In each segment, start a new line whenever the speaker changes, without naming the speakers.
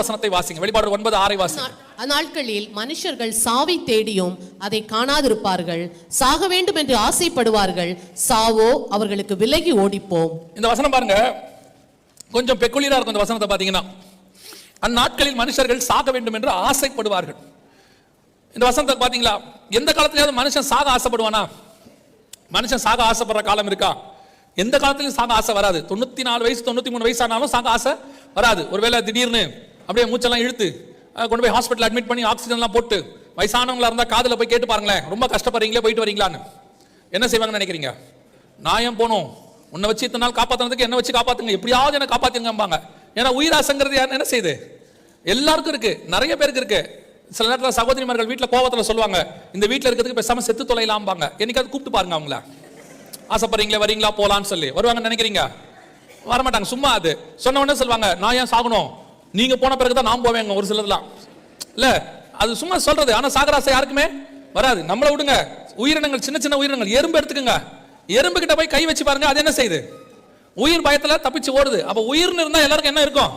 வசனத்தை வாசிங்க. வெளிப்பாடு ஒன்பது ஆறை வாசிங்க.
அந்நாட்களில் மனுஷர்கள் சாவை தேடியும் அதை காணாதிருப்பார்கள். சாக வேண்டும் என்று ஆசைப்படுவார்கள். சாவோ அவர்களுக்கு விலகி ஓடிப்போம்.
இந்த வசனம் பாருங்க. கொஞ்சம் பெக்குலியரா இருக்கும் இந்த வசனத்தை பாத்தீங்கன்னா. அந்நாட்களில் மனுஷர்கள் சாக வேண்டும் என்று ஆசைப்படுவார்கள். இந்த வசனத்தை பாத்தீங்களா? எந்த காலத்திலயாவது மனுஷன் சாக ஆசைப்படுவானா? மனுஷன் சாக ஆசைப்படுற காலம் இருக்கா? எந்த காலத்திலும் சாக ஆசை வராது. தொண்ணூத்தி நாலு வயசு தொண்ணூத்தி மூணு வயசு ஆனாலும் சாக ஆசை வராது. ஒருவேளை திடீர்னு அப்படியே மூச்செல்லாம் இழுத்து கொண்டு போய் ஹாஸ்பிட்டல் அட்மிட் பண்ணி ஆக்சிஜன்லாம் போட்டு வயசானவங்களா இருந்தால் காதில் போய் கேட்டு பாருங்களேன் ரொம்ப கஷ்டப்படுறீங்களே போயிட்டு வரீங்களான்னு. என்ன செய்வாங்கன்னு நினைக்கிறீங்க? நான் ஏன் போகணும் உன்னை வச்சு இத்தனை நாள் காப்பாற்றுறதுக்கு என்ன வச்சு காப்பாற்றுங்க எப்படியாவது என்ன காப்பாத்துங்கம்பாங்க ஏன்னா உயிராசங்கிறது யார் என்ன செய்யுது எல்லாருக்கும் இருக்கு நிறைய பேருக்கு இருக்கு. சில நேரத்தில் சகோதரிமார்கள் வீட்டில் கோவத்தில் சொல்லுவாங்க இந்த வீட்டில் இருக்கிறதுக்கு பேசாம செத்து தொலைலாம்பாங்க. என்னைக்காவது கூப்பிட்டு பாருங்க அவங்கள. ஆசைப்படுறீங்களே வரீங்களா போகலான்னு சொல்லி. வருவாங்கன்னு நினைக்கிறீங்க? வரமாட்டாங்க சும்மா அது. சொன்ன உடனே சொல்லுவாங்க நான் ஏன் சாகணும்? நீங்க போன பிறகு தான் நான் போவேங்க ஒரு சிலர்லாம். இல்ல அது சும்மா சொல்றது. ஆனா சாகராசை யாருக்குமே வராது. நம்மளை விடுங்க. உயிரினங்கள் சின்ன சின்ன உயிரினங்கள். எறும்பு எடுத்துக்கோங்க. எறும்பு கிட்ட போய் கை வச்சு பாருங்க அது என்ன செய்யுது? உயிர் பயத்துல தப்பிச்சு ஓடுது. அப்ப உயிர்னு இருந்தா எல்லாருக்கும் என்ன இருக்கும்?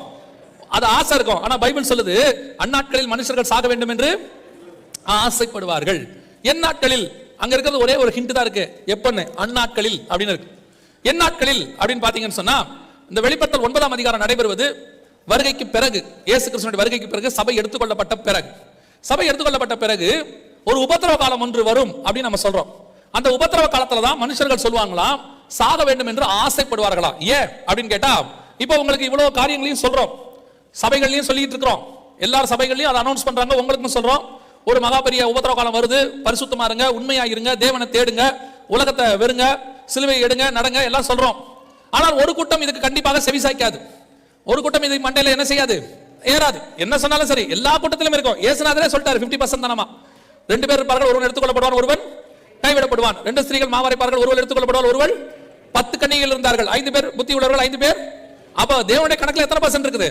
அது ஆசை இருக்கும். ஆனா பைபிள் சொல்லுது அந்நாட்களில் மனுஷர்கள் சாக வேண்டும் என்று ஆசைப்படுவார்கள். என் நாட்களில் அங்க இருக்கிறது ஒரே ஒரு ஹிண்ட் தான் இருக்கு. எப்பன்னு? அந்நாட்களில் அப்படின்னு இருக்கு. என் நாட்களில் அப்படின்னு பாத்தீங்கன்னு சொன்னா இந்த வெளிப்பட்டல் ஒன்பதாம் அதிகாரம் நடைபெறுவது வருகைக்கு பிறகு இயேசு கிறிஸ்துவினுடைய வருகைக்கு பிறகு சபை எடுத்துக்கொள்ளப்பட்ட பிறகு சபை எடுத்துக்கொள்ளப்பட்ட பிறகு ஒரு உபத்திரவ காலம் ஒன்று வரும் அப்படின்னு நம்ம சொல்றோம். அந்த உபத்திரவ காலத்துல தான் மனுஷர்கள் சொல்லுவாங்களாம் சாக வேண்டும் என்று ஆசைப்படுவார்களா? ஏன்? அப்படின்னு கேட்டா இப்போ உங்களுக்கு இவ்வளவு காரியங்களையும் சொல்றோம். சபைகள்லையும் சொல்லிட்டு இருக்கிறோம். எல்லா சபைகள்லையும் அதை அனௌன்ஸ் பண்றாங்க உங்களுக்கும் சொல்றோம். ஒரு மகா பெரிய உபத்திரவ காலம் வருது பரிசுத்தமா இருங்க உண்மையா இருங்க தேவனை தேடுங்க உலகத்தை வெறுங்க சிலுவை எடுங்க நடங்க எல்லாம் சொல்றோம். ஆனால் ஒரு கூட்டம் இதுக்கு கண்டிப்பாக செவிசாய்க்காது ஒரு கூட்டம் இது மண்டையில என்ன செய்யாது? ஏறாது. என்ன சொன்னாலும் சரி. எல்லா கூட்டத்திலும் இருக்கும். ஏசுநாதரே சொல்லிட்டாரு 50% பர்சன்ட் தானமா ரெண்டு பேர் இருப்பார்கள் ஒருவன் எடுத்துக்கொள்ளப்படுவான் ஒருவன் கைவிடப்படுவான். ரெண்டு ஸ்திரீகள் மாவரைப்பார்கள் ஒருவர் எடுத்துக்கொள்ளப்படுவார் ஒருவன் பத்து கண்ணிகள் இருந்தார்கள். ஐந்து பேர் புத்தி உள்ளவர்கள் ஐந்து பேர். அப்ப தேவனுடைய கணக்குல எத்தனை பர்சன்ட் இருக்குது?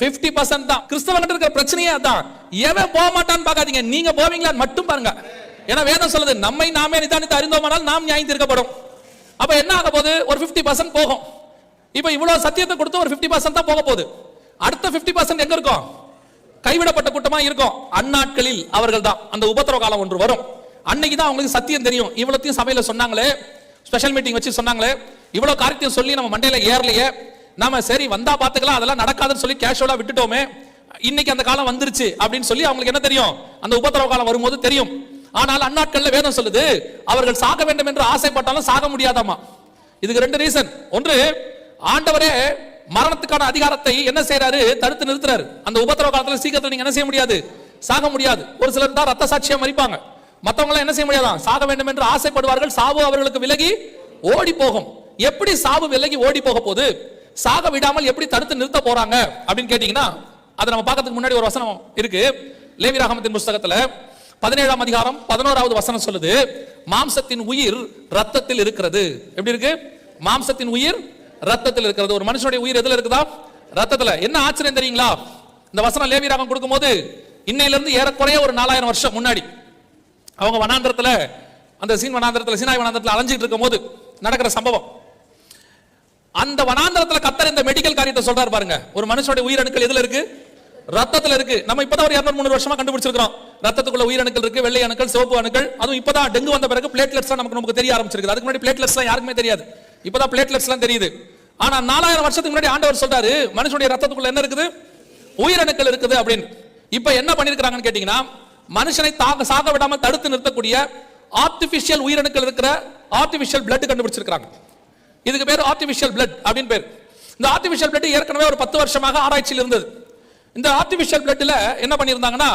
50% பர்சன்ட் தான். கிறிஸ்தவன் இருக்கிற பிரச்சனையே அதான். எவன் போக மாட்டான்னு பார்க்காதீங்க. நீங்க போவீங்களான்னு மட்டும் பாருங்க. ஏன்னா வேதம் சொல்லுது நம்மை நாமே நிதானித்து அறிந்தோமானால் நாம் நியாயம் தீர்க்கப்படும் அப்ப என்ன ஆக போது ஒரு 50% பர்சன்ட் போகும். இப்ப இவ்வளவு சத்தியத்தை கொடுத்து ஒரு 50% பர்சன்ட் தான் போக போகுது. அடுத்த 50% பர்சன்ட் எங்க இருக்கும்? கைவிடப்பட்ட கூட்டமா இருக்கும். அந்நாட்களில் அவர்கள் தான் அந்த உபத்திரவ காலம் ஒன்று வரும். அன்னைக்கு தான் அவங்களுக்கு சத்தியம் தெரியும். இவ்வளோத்தையும் சபையில சொன்னாங்களே. ஸ்பெஷல் மீட்டிங் வச்சு சொன்னாங்களே. இவ்வளவு காரியத்தையும் சொல்லி நம்ம மண்டையில ஏறலையே. நாம சரி வந்தா பாத்துக்கலாம் அதெல்லாம் நடக்காதுன்னு சொல்லி கேஷுவலா விட்டுட்டோமே. இன்னைக்கு அந்த காலம் வந்துருச்சு அப்படின்னு சொல்லி அவங்களுக்கு என்ன தெரியும்? அந்த உபத்திரவ காலம் வரும்போது தெரியும். ஆனால் அந்நாட்கள்ல வேதம் சொல்லுது அவர்கள் சாக வேண்டும் என்று ஆசைப்பட்டாலும் சாக முடியாதாமா? இதுக்கு ரெண்டு ரீசன் ஒன்று ஆண்டவரே மரணத்துக்கான அதிகாரத்தை என்ன செய்யறாரு தடுத்து நிறுத்துறாரு. அந்த உபத்திரவ காலத்துல சீக்கிரத்தில் நீங்க என்ன செய்ய முடியாது? சாக முடியாது. ஒரு சிலர் தான் ரத்த சாட்சியா மறிப்பாங்க மற்றவங்க என்ன செய்ய முடியாதான்? சாக வேண்டும் என்று ஆசைப்படுவார்கள். சாவு அவர்களுக்கு விலகி ஓடி போகும். எப்படி சாவு விலகி ஓடி போக போது சாக விடாமல் எப்படி தடுத்து நிறுத்த போறாங்க? அப்படின்னு கேட்டீங்கன்னா அதை நம்ம பார்க்கறதுக்கு முன்னாடி ஒரு வசனம் இருக்கு. லேவிராகமத்தின் புஸ்தகத்துல பதினேழாம் அதிகாரம் பதினோராவது வசனம் சொல்லுது மாம்சத்தின் உயிர் ரத்தத்தில் இருக்கிறது. எப்படி இருக்கு? மாம்சத்தின் உயிர் ரத்தத்தில் இருக்கிறது. ஒரு மனுஷனுடைய உயிர் எதுல இருக்குதா? ரத்தத்துல. என்ன ஆச்சரியம் தெரியுங்களா? இந்த வசனம் லேவிராகம் கொடுக்கும்போது இன்னையில இருந்து ஏறக்குறைய ஒரு நாலாயிரம் வருஷம் முன்னாடி அவங்க வனாந்திரத்துல அந்த சீன் வனாந்திரத்துல சீனாய் வனாந்திரத்துல அலைஞ்சிட்டு இருக்கும் போது நடக்கிற சம்பவம். அந்த வனாந்திரத்துல கத்தர் இந்த மெடிக்கல் காரியத்தை சொல்றாரு பாருங்க. ஒரு மனுஷனுடைய உயிரணுக்கள் எதுல இருக்கு? ரத்தத்துல இருக்கு. நம்ம இப்பதான் ஒரு 200 மூணு வருஷமா கண்டுபிடிச்சிருக்கிறோம். ரத்தத்துக்குள்ள உயிரணுக்கள் இருக்கு வெள்ளை அணுக்கள் சிவப்பு அணுக்கள். அதுவும் இப்பதான் டெங்கு வந்த பிறகு பிளேட்லெட்ஸ் நமக்கு நமக்கு தெரிய ஆரம்பிச்சிருக்கு அதுக்கு முன்னாடி பிளேட்லெட்ஸ் யாருக்குமே தெரியாது. இப்பதான் பிளேட்லெட்ஸ் தெரியுது. ஆனா நாலாயிரம் வருஷத்துக்கு முன்னாடி ஆண்டவர் சொல்றாரு மனுஷனுடைய ரத்தத்துக்குள்ள என்ன இருக்குது? உயிரணுக்கள் இருக்குது அப்படின்னு. இப்ப என்ன பண்ணிருக்காங்கன்னு கேட்டீங்கன்னா மனுஷனை தாக சாக விடாம தடுத்து நிறுத்தக்கூடிய ஆர்டிபிஷியல் உயிரணுக்கள் இருக்கிற ஆர்டிபிஷியல் பிளட் கண்டுபிடிச்சிருக்காங்க இதுக்கு பேர் ஆர்டிபிஷியல் பிளட் அப்படின்னு பேர். இந்த ஆர்டிபிஷியல் பிளட் ஏற்கனவே ஒரு பத்து வருஷமாக ஆராய்ச்சியில் இருந்தது. இந்த ஆர்டிபிஷியல் பிளட்ல என்ன பண்ணியிருந்தாங்கன்னா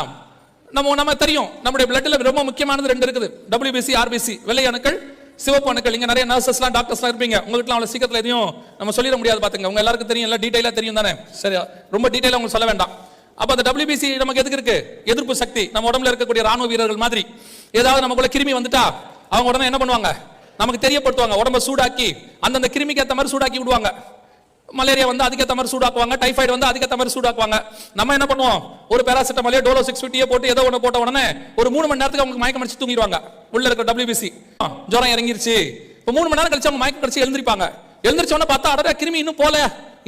நம்ம நம்ம தெரியும் நம்முடைய பிளட்ல ரொம்ப முக்கியமானது ரெண்டு இருக்குது. டபிள்யூபிசி ஆர்பிசி வெள்ளை அணுக்கள் சிவப்பு அணுக்கள் இங்கே நிறைய நர்சஸ்லாம் டாக்டர்ஸ்லாம் இருப்பீங்க. உங்களுக்குலாம் அவ்வளோ சீக்கிரத்துல எதையும் நம்ம சொல்லிட முடியாது பார்த்துங்க உங்க எல்லாருக்கும் தெரியும் எல்லாம் டீட்டெயிலாக தெரியும் தானே? சரி ரொம்ப டீடைலா உங்களுக்கு சொல்ல வேண்டாம். அப்போ அந்த டபிள்யூபிசி நமக்கு எதுக்கு இருக்கு? எதிர்ப்பு சக்தி. நம்ம உடம்புல இருக்கக்கூடிய ராணுவ வீரர்கள் மாதிரி. ஏதாவது நமக்குள்ள கிருமி வந்துட்டா அவங்க உடனே என்ன பண்ணுவாங்க? நமக்கு தெரியப்படுத்துவாங்க. உடம்ப சூடாக்கி அந்தந்த கிருமிக்கு ஏற்ற மாதிரி சூடாக்கி விடுவாங்க. மலேரியா வந்து அதுக்கேற்ற மாதிரி சூடாக்குவாங்க டைஃபாய்டு வந்து அதுக்கேற்ற மாதிரி சூடாக்குவாங்க. நம்ம என்ன பண்ணுவோம்? ஒரு பேராசிட்டமாலே டோலோ சிக்ஸ் ஃபிஃப்டியோ போட்டு ஏதோ ஒன்று போட்ட உடனே ஒரு மூணு மணி நேரத்துக்கு அவங்க மயக்கம் அடிச்சு தூங்கிடுவாங்க. உள்ள இருக்க டபிள்யூபிசி ஜுரம் இறங்கிருச்சு. இப்போ மூணு மணி நேரம் கழிச்சு அவங்க மயக்கம் கடிச்சு எழுந்திருப்பாங்க. எழுந்திரிச்ச உடனே பார்த்தா அடடா கிருமி இன்னும் போல.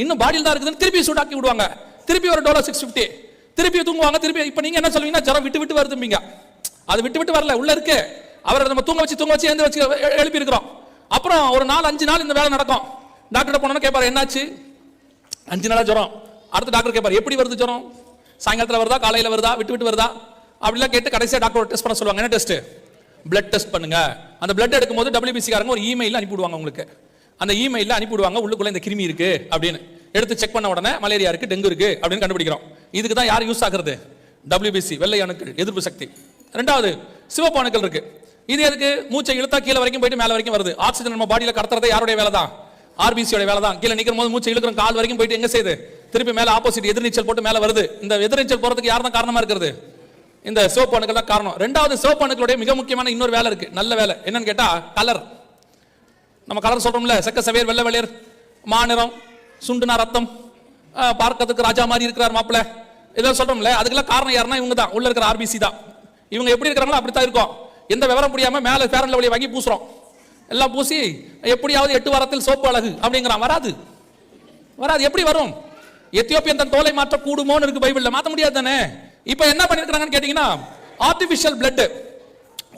இன்னும் பாடியில் தான் இருக்குதுன்னு திருப்பி சூடாக்கி விடுவாங்க. திருப்பி ஒரு டோலோ சிக்ஸ் ஃபிஃப்டி திருப்பி தூங்குவாங்க. திருப்பி இப்போ நீங்க என்ன சொல்லுவீங்கன்னா ஜுரம் விட்டு விட்டு வருதும்பீங்க. அது விட்டு விட்டு வரல உள்ள இருக்கு. அவரை நம்ம தூங்க வச்சு தூங்க வச்சு எழுந்து வச்சு எழுப்பி இருக்கிறோம் அப்புறம் ஒரு நாலு அஞ்சு நாள் இந்த வேலை நடக்கும். டாக்டர் போனோன்னு கேட்பார் என்னாச்சு? அஞ்சு நாளாக ஜுரம். அடுத்த டாக்டர் கேட்பார் எப்படி வருது ஜுரம்? சாயங்காலத்தில் வருதா? காலையில் வருதா? விட்டு விட்டு வருதா? அப்படிலாம் கேட்டு கடைசியாக டாக்டர் டெஸ்ட் பண்ண சொல்லுவாங்க. என்ன டெஸ்ட்டு பிளட் டெஸ்ட் பண்ணுங்க. அந்த பிளட் எடுக்கும்போது WBC காரங்க ஒரு இமெயில் அனுப்பிவிடுவாங்க உங்களுக்கு. அந்த இமெயிலில் அனுப்பிவிடுவாங்க உள்ளுக்குள்ளே இந்த கிருமி இருக்குது அப்படின்னு. எடுத்து செக் பண்ண உடனே மலேரியா இருக்குது டெங்கு இருக்குது அப்படின்னு கண்டுபிடிக்கிறோம். இதுக்கு தான் யார் யூஸ் ஆகுறது? டபிள்யூபிசி வெள்ளை அணுக்கள் எதிர்ப்பு சக்தி. ரெண்டாவது சிவப்பு அணுக்கள் இருக்குது இது எதுக்கு? மூச்சை இழுத்தா கீழே வரைக்கும் போயிட்டு மேலே வரைக்கும் வருது. ஆக்சிஜன் நம்ம பாடியில் கடத்துறது யாருடைய வேலை தான் ஆர்பிசியோட வேலை தான் கீழே நிற்கும் போது மூச்சு இழுக்கிற கால் வரைக்கும் போயிட்டு எங்க செய்யுது திருப்பி மேலே ஆப்போசிட் எதிர்நீச்சல் போட்டு மேலே வருது. இந்த எதிர்நீச்சல் போறதுக்கு யார் தான் காரணமா இருக்கிறது? இந்த சோப்பு அணுக்கள் தான் காரணம். ரெண்டாவது சிவப்பு அணுக்களுடைய மிக முக்கியமான இன்னொரு வேலை இருக்கு. நல்ல வேலை. என்னன்னு கேட்டா கலர் நம்ம கலர் சொல்றோம்ல. செக்க சவேர் வெள்ளை வெளியர் மாநிறம் சுண்டுனா ரத்தம் பார்க்கறதுக்கு ராஜா மாதிரி இருக்கிறார் மாப்பிள்ள. இதெல்லாம் சொல்றோம்ல. அதுக்கெல்லாம் காரணம் யாருன்னா இவங்க தான் உள்ள இருக்கிற ஆர்பிசி தான். இவங்க எப்படி இருக்கிறாங்களோ அப்படித்தான் இருக்கும். எந்த விவரம் முடியாமல் மேலே பேரன்ல வழியை வாங்கி பூசுறோம். எல்லாம் பூசி எப்படியாவது எட்டு வாரத்தில் சோப்பு அழகு அப்படிங்கிறான் வராது. வராது. எப்படி வரும்? எத்தியோப்பியன் தன் தோலை மாற்ற கூடுமோன்னு இருக்கு பைபிளில். மாற்ற முடியாது தானே? இப்போ என்ன பண்ணிருக்காங்கன்னு கேட்டீங்கன்னா ஆர்டிபிஷியல் பிளட்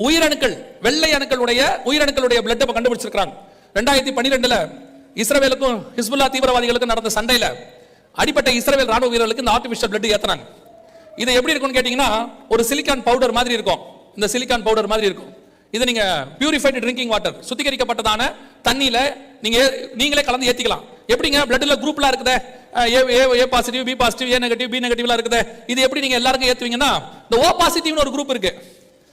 உயிரணுக்கள் வெள்ளை அணுக்களுடைய உயிரணுக்களுடைய பிளட் இப்போ கண்டுபிடிச்சிருக்காங்க ரெண்டாயிரத்தி பன்னிரெண்டுல இஸ்ரேலுக்கும் ஹிஸ்புல்லா தீவிரவாதிகளுக்கும் நடந்த சண்டையில அடிப்பட்ட இஸ்ரேல் ராணுவ வீரர்களுக்கு இந்த ஆர்டிபிஷியல் பிளட் ஏத்துறாங்க இது எப்படி இருக்கும்னு கேட்டீங்கன்னா ஒரு சிலிக்கான் பவுடர் மாதிரி இருக்கும். இந்த சிலிக்கான் பவுடர் மாதிரி இருக்கும். இது நீங்க பியூரிஃபைடு ட்ரிங்கிங் வாட்டர் சுத்திகரிக்கப்பட்டதான தண்ணியில நீங்க ஏ- நீங்களே கலந்து ஏத்திக்கலாம். எப்படிங்க? பிளட்ல குரூப்லாம் இருக்குதே. A A A positive B positive A negative B நெகட்டிவ்லாம் இருக்குதே. இது எப்படி நீங்க எல்லாருக்கும் ஏத்துவீங்கன்னா இந்த ஓ பாசிட்டிவ்னு ஒரு குரூப் இருக்கு.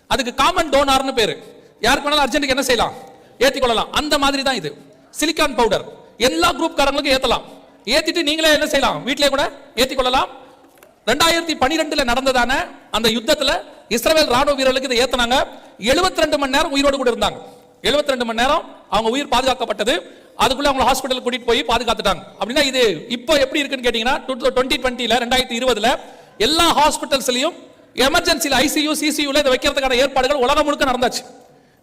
அதுக்கு காமன் டோனார்னு பேரு. யாருக்கு வேணாலும் அர்ஜென்ட்டுக்கு என்ன செய்யலாம்? ஏத்திக் கொள்ளலாம் அந்த மாதிரி தான் இது. சிலிக்கான் பவுடர் எல்லா குரூப் காரங்களுக்கும் ஏத்தலாம். ஏத்திட்டு நீங்களே என்ன செய்யலாம்? வீட்டிலே கூட ஏத்திக் கொள்ளலாம் ரெண்டாயிரத்தி பனிரெண்டுல நடந்ததான அந்த யுத்தத்துல இஸ்ரேல் ராணுவ வீரர்களுக்கு இதை ஏத்துனாங்க. 72 ரெண்டு மணி நேரம் உயிரோடு கூட இருந்தாங்க. 72 ரெண்டு மணி நேரம் அவங்க உயிர் பாதுகாக்கப்பட்டது. அதுக்குள்ள அவங்க ஹாஸ்பிட்டல் கூட்டிட்டு போய் பாதுகாத்துட்டாங்க. அப்படின்னா இது இப்போ எப்படி இருக்குன்னு கேட்டீங்கன்னா டுவெண்ட்டி டுவெண்ட்டில ரெண்டாயிரத்தி இருபதுல எல்லா ஹாஸ்பிட்டல்ஸ்லயும் எமர்ஜென்சியில் ஐசியூ சிசியூல இதை வைக்கிறதுக்கான ஏற்பாடுகள் உலகம் முழுக்க நடந்தாச்சு.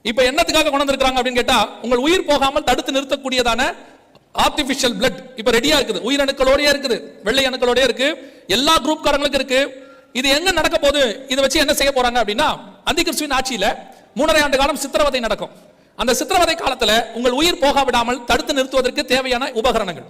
இப்போ என்னத்துக்காக கொண்டு வந்திருக்காங்க அப்படின்னு கேட்டா உங்கள் உயிர் போகாமல் தடுத்து நிறுத்தக்கூடியதான ஆர்டிபிஷியல் பிளட் இப்போ ரெடியா இருக்குது. உயிரணுக்களோடயே இருக்குது. வெள்ளை அணுக்களோடய இருக்கு. எல்லா குரூப் காரங்களுக்கும் இருக்கு. இது எங்க நடக்க போகுது இதை வச்சு என்ன செய்ய போறாங்க அப்படின்னா அந்தி கிறிஸ்துவின் ஆட்சியில மூணரை ஆண்டு காலம் சித்திரவதை நடக்கும். அந்த சித்திரவதை காலத்துல உங்கள் உயிர் போக விடாமல் தடுத்து நிறுத்துவதற்கு தேவையான உபகரணங்கள்.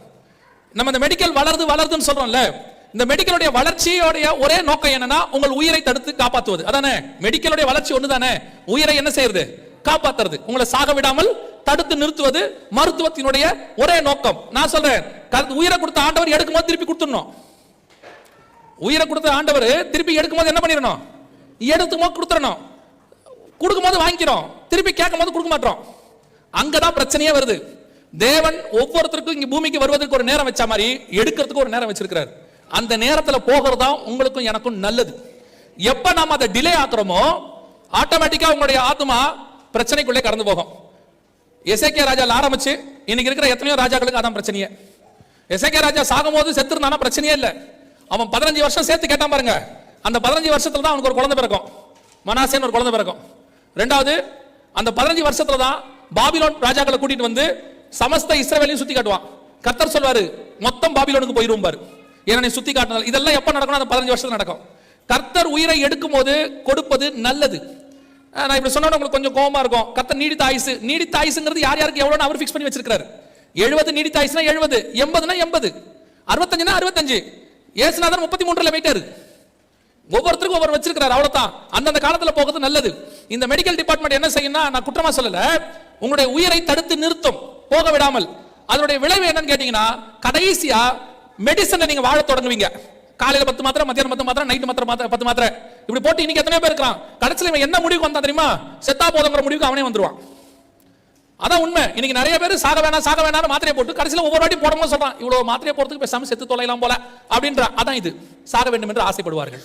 நம்ம இந்த மெடிக்கல் வளருது வளருதுன்னு சொல்றோம்ல இந்த மெடிக்கலுடைய வளர்ச்சியோடைய ஒரே நோக்கம் என்னன்னா உங்கள் உயிரை தடுத்து காப்பாற்றுவது அதானே? மெடிக்கலுடைய வளர்ச்சி ஒன்று தானே உயிரை என்ன செய்யறது? காப்பாத்துறது. உங்களை சாக விடாமல் தடுத்து நிறுத்துவது மருத்துவத்தினுடைய ஒரே நோக்கம். நான் சொல்றேன் க- உயிரை கொடுத்த ஆண்டவர் எடுக்கும்போது திருப்பி கொடுத்துடணும். உயிரை கொடுத்த ஆண்டவர் திருப்பி எடுக்கும்போது என்ன பண்ணிடணும்? எடுத்துமோ கொடுத்துடணும். கொடுக்கும்போது வாங்கிக்கிறோம். திருப்பி கேட்கும்போது கொடுக்க மாட்டோம். அங்கதான் பிரச்சனையே வருது. தேவன் ஒவ்வொருத்தருக்கும் இங்க பூமிக்கு வருவதற்கு ஒரு நேரம் வச்ச மாதிரி எடுக்கிறதுக்கு ஒரு நேரம் வச்சிருக்கிறார். அந்த நேரத்துல போகிறது தான் உங்களுக்கும் எனக்கும் நல்லது. எப்ப நாம் அதை டிலே ஆக்குறோமோ ஆட்டோமேட்டிக்கா உங்களுடைய ஆத்மா பிரச்சனைக்குள்ளே கடந்து போகும். எஸ்ஏகே ராஜாவில் ஆரம்பிச்சு இன்னைக்கு இருக்கிற எத்தனையோ ராஜாக்களுக்கு அதான் பிரச்சனையே. எஸ்ஏகே ராஜா சாகும்போது செத்துருந்தானா? பிரச்சனையே இல்லை. அவன் பதினஞ்சு வருஷம் சேர்த்து கேட்டான் பாருங்க. அந்த பதினஞ்சு வருஷத்துல தான் அவனுக்கு ஒரு குழந்தை பிறக்கும். மனாசேன்னு ஒரு குழந்தை பிறக்கும். ரெண்டாவது அந்த பதினஞ்சு வருஷத்துல தான் பாபிலோன் ராஜாக்களை கூட்டிட்டு வந்து சமஸ்த இஸ்ரவேலையும் சுத்தி காட்டுவான். கர்த்தர் சொல்வாரு மொத்தம் பாபிலோனுக்கு போயிரும் பாரு. என்னை சுத்தி காட்டினால் இதெல்லாம் எப்ப நடக்கணும் அந்த பதினஞ்சு வருஷத்துல நடக்கும். கர்த்தர் உயிரை எடுக்கும் போது கொடுப்பது நல்லது. நான் இப்படி சொன்னோட உங்களுக்கு கொஞ்சம் கோபமா இருக்கும். கர்த்தர் நீடித்த ஆயுசு. நீடித்த ஆயுசுங்கிறது யார் யாருக்கு எவ்வளவு அவர் ஃபிக்ஸ் பண்ணி வச்சிருக்காரு எழுபது நீடித்த ஆயுசுனா எழுபது. எண்பதுனா எண்பது. அறுபத்தஞ்சுனா அறுபத்தஞ்சு. ஏசுநாதர் முப்பத்தி மூன்றுல போயிட்டாரு ஒவ்வொருத்தருக்கும் ஒவ்வொரு வச்சிருக்கிறார் அவ்வளவுதான். அந்தந்த காலத்துல போகிறது நல்லது. இந்த மெடிக்கல் டிபார்ட்மெண்ட் என்ன செய்யும்னா நான் குற்றமா சொல்லல. உங்களுடைய உயிரை தடுத்து நிறுத்தும் போக விடாமல். அதனுடைய விளைவு என்னன்னு கேட்டீங்கன்னா கடைசியா மெடிசனை நீங்க வாழ தொடங்குவீங்க. காலையில பத்து மாத்திரை மத்தியானம் பத்து மாத்திரை நைட்டு மாத்திரை மாத்திரை பத்து மாத்திரை. இப்படி போட்டு இன்னைக்கு எத்தனை பேர் இருக்கிறான். கடைசியில் இவன் என்ன முடிவுக்கு வந்தா தெரியுமா? செத்தா போதுங்கிற முடிவுக்கு அவனே வந்துருவான். அதான் உண்மை. இன்னைக்கு நிறைய பேர் சாக வேணாம் சாக வேணாம்னு மாத்திரையை போட்டு கடைசியில் ஒவ்வொரு வாட்டி போடும்போது சொல்றான். இவ்வளவு மாத்திரையை போறதுக்கு பேசாம செத்து தொலைலாம் போல அப்படின்ற அதான் இது. சாக வேண்டும் என்று ஆசைப்படுவார்கள்.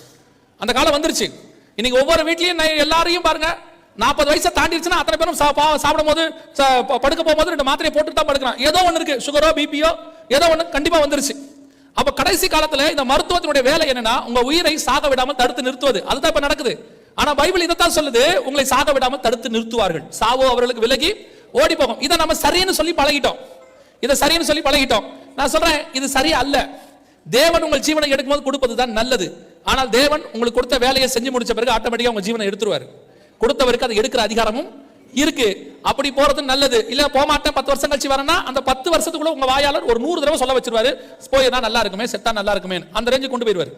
அந்த காலம் வந்துருச்சு. இன்னைக்கு ஒவ்வொரு வீட்லயும் நான் எல்லாரையும் பாருங்க நாற்பது வயசை தாண்டிடுச்சுன்னா அத்தனை பேரும் சா- பா- சாப்பிடும்போது ச- படுக்க போகும்போது ரெண்டு மாத்திரையை போட்டு தான் படுக்கிறான் ஏதோ ஒன்று இருக்கு. சுகரோ பிபியோ ஏதோ ஒன்று கண்டிப்பா வந்துருச்சு. அப்ப கடைசி காலத்துல இந்த மருத்துவத்தினுடைய வேலை என்னன்னா உங்க உயிரை சாக விடாமல் தடுத்து நிறுத்துவது. அதுதான் இப்ப நடக்குது. ஆனா பைபிள் இதைத்தான் சொல்லுது. உங்களை சாக விடாமல் தடுத்து நிறுத்துவார்கள். சாவோ அவர்களுக்கு விலகி ஓடி போகும். இதை நம்ம சரின்னு சொல்லி பழகிட்டோம். இதை சரின்னு சொல்லி பழகிட்டோம். நான் சொல்றேன் இது சரி அல்ல. தேவன் உங்கள் ஜீவனை எடுக்கும்போது கொடுப்பது தான் நல்லது. ஆனால் தேவன் உங்களுக்கு கொடுத்த வேலையை செஞ்சு முடிச்ச பிறகு ஆட்டோமேட்டிக்காக உங்க ஜீவனை எடுத்துருவார். கொடுத்தவருக்கு அதை எடுக்கிற அதிகாரமும் இருக்கு. அப்படி போறது நல்லது. இல்ல போக மாட்டேன் பத்து வருஷம் கழிச்சு வரேன்னா அந்த பத்து வருஷத்துக்குள்ள உங்க வாயாளர் ஒரு நூறு தடவை சொல்ல வச்சிருவாரு. போயிருந்தா நல்லா இருக்குமே செத்தா நல்லா இருக்குமே அந்த ரேஞ்சு கொண்டு போயிருவாரு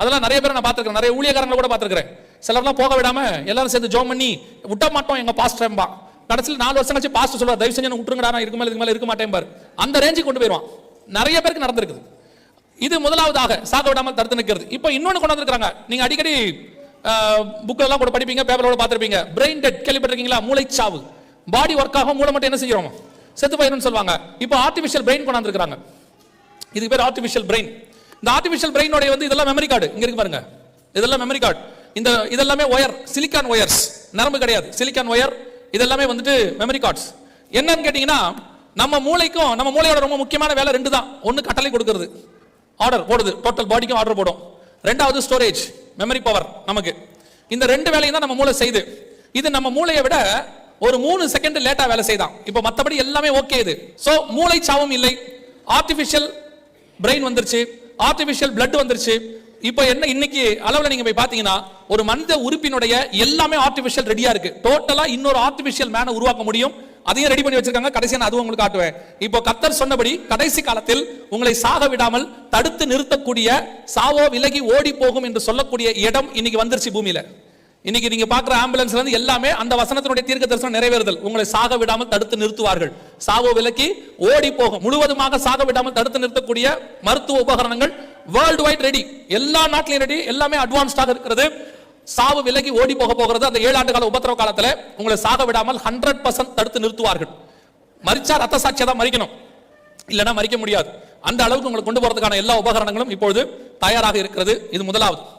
அதெல்லாம் நிறைய பேர் நான் பார்த்துருக்கேன் நிறைய ஊழியக்காரங்களை கூட பார்த்திருக்கிறேன். சிலர்லாம் போக விடாம எல்லாரும் சேர்ந்து ஜோம் பண்ணி விட்ட மாட்டோம் எங்க பாஸ்டர்பா கடைசியில் நாலு வருஷம் கழிச்சு பாஸ்டர் சொல்லுவார் தயவு செஞ்சு விட்டுருங்கடா நான் இதுக்கு மேல இதுக்கு இருக்க மாட்டேன் பாரு. அந்த ரேஞ்சுக்கு கொண்டு போயிடுவான் நிறைய பேருக்கு நடந்திருக்குது. இது முதலாவதாக சாக விடாமல் தடுத்து நிற்கிறது. இப்போ இன்னொன்று கொண்டு வந்திருக்காங்க நீங்கள் அடிக்கடி புக்கெல்லாம் கூட படிப்பீங்க பேப்பரோட பார்த்துருப்பீங்க. பிரெயின் டெட் கேள்விப்பட்டிருக்கீங்களா? மூளைச்சாவு. பாடி ஒர்க் ஆகும் மூளை மட்டும் என்ன செய்யறோம் செத்து போயிடும்னு சொல்லுவாங்க. இப்போ ஆர்டிஃபிஷியல் பிரெயின் கொண்டு வந்திருக்காங்க இதுக்கு பேர் ஆர்டிஃபிஷியல் பிரெயின் இந்த ஆர்டிஃபிஷியல் பிரெயினோட வந்து இதெல்லாம் மெமரி கார்டு இங்கே இருக்கு பாருங்க. இதெல்லாம் மெமரி கார்டு இந்த இதெல்லாமே ஒயர் சிலிக்கான் ஒயர்ஸ் நரம்பு கிடையாது. சிலிக்கான் ஒயர் இதெல்லாமே வந்துட்டு மெமரி கார்ட்ஸ் என்னன்னு கேட்டீங்கன்னா நம்ம மூளைக்கும் நம்ம மூளையோட ரொம்ப முக்கியமான வேலை ரெண்டு தான் ஒன்று கட்டளை கொடுக்கறது. ஆர்டர் போடுது. டோட்டல் பாடிக்கும் ஆர்டர் போடும். ரெண்டாவது ஸ்டோரேஜ் மெமரி பவர் நமக்கு. இந்த ரெண்டு வேலையும் தான் நம்ம மூளை செய்யுது இது நம்ம மூளையை விட ஒரு மூணு செகண்ட் லேட்டா வேலை செய்தான். இப்போ மற்றபடி எல்லாமே ஓகே இது. ஸோ மூளை சாவும் இல்லை. ஆர்டிஃபிஷியல் பிரெயின் வந்துருச்சு. ஆர்டிஃபிஷியல் பிளட் வந்துருச்சு. இப்போ என்ன இன்னைக்கு அளவில் நீங்க போய் பாத்தீங்கன்னா ஒரு மனித உறுப்பினுடைய எல்லாமே ஆர்டிபிஷியல் ரெடியா இருக்கு. டோட்டலா இன்னொரு ஆர்டிபிஷியல் மேனை உருவாக்க முடியும். அதையும் ரெடி பண்ணி வச்சிருக்காங்க. கடைசியா நான் அதுவும் உங்களுக்கு காட்டுவேன். இப்போ கத்தர் சொன்னபடி கடைசி காலத்தில் உங்களை சாக விடாமல் தடுத்து நிறுத்தக்கூடிய சாவோ விலகி ஓடி போகும் என்று சொல்லக்கூடிய இடம் இன்னைக்கு வந்துருச்சு பூமியில. இன்னைக்கு நீங்க பாக்குற ஆம்புலன்ஸ்ல இருந்து எல்லாமே அந்த வசனத்தினுடைய தீர்க்க தரிசனம் நிறைவேறுதல். உங்களை சாக விடாமல் தடுத்து நிறுத்துவார்கள். சாவோ விலக்கி ஓடி போகும். முழுவதுமாக சாக விடாமல் தடுத்து நிறுத்தக்கூடிய மருத்துவ உபகரணங்கள் வேர்ல்டு வைட் ரெடி எல்லா நாட்டிலையும் ரெடி எல்லாமே அட்வான்ஸ்டாக இருக்கிறது. சாவு விலகி ஓடி போக போகிறது. அந்த ஏழு ஆண்டு கால உபத்திரவ காலத்தில் உங்களை சாக விடாமல் ஹண்ட்ரட் பர்சன்ட் தடுத்து நிறுத்துவார்கள். மறிச்சா ரத்த சாட்சியாக தான் மறிக்கணும் இல்லைன்னா மறிக்க முடியாது. அந்த அளவுக்கு உங்களை கொண்டு போறதுக்கான எல்லா உபகரணங்களும் இப்பொழுது தயாராக இருக்கிறது. இது முதலாவது.